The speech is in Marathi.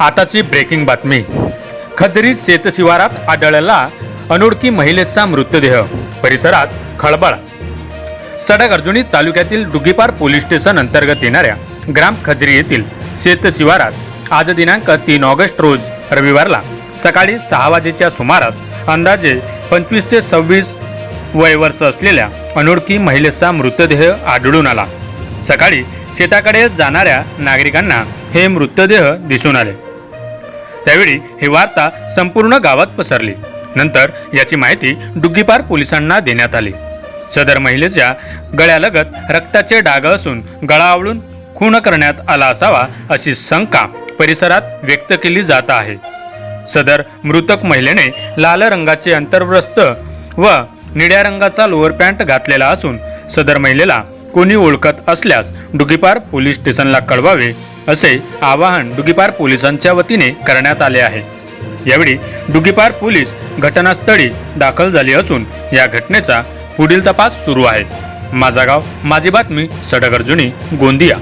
आताची ब्रेकिंग बातमी. खजरी शेतशिवारात आढळला अनोळखी महिलेचा मृतदेह. परिसरात खळबळ. सडक अर्जुनी तालुक्यातील डुगीपार पोलीस स्टेशन अंतर्गत येणाऱ्या ग्राम खजरी येथील शेतशिवारात आज दिनांक तीन ऑगस्ट रोज रविवारला सकाळी सहा वाजेच्या सुमारास अंदाजे पंचवीस ते सव्वीस वय वर्ष असलेल्या अनोळखी महिलेचा मृतदेह आढळून आला. सकाळी शेताकडे जाणाऱ्या नागरिकांना हे मृतदेह दिसून आले. त्यावेळी ही वार्ता संपूर्ण गावात पसरली. नंतर याची माहिती डुग्गीपार पोलिसांना देण्यात आली. सदर महिलेच्या गळ्यालगत रक्ताचे डाग असून गळा आवळून खून करण्यात आला असावा अशी शंका परिसरात व्यक्त केली जात आहे. सदर मृतक महिलेने लाल रंगाचे अंतर्वस्त्र व निळ्या रंगाचा लोअर पॅन्ट घातलेला असून सदर महिलेला कोणी ओळखत असल्यास डुगीपार पोलीस स्टेशनला कळवावे असे आवाहन डुगीपार पोलिसांच्या वतीने करण्यात आले आहे. यावेळी डुगीपार पोलीस घटनास्थळी दाखल झाले असून या घटनेचा पुढील तपास सुरू आहे. माझा गाव माझी बातमी सडक अर्जुनी गोंदिया.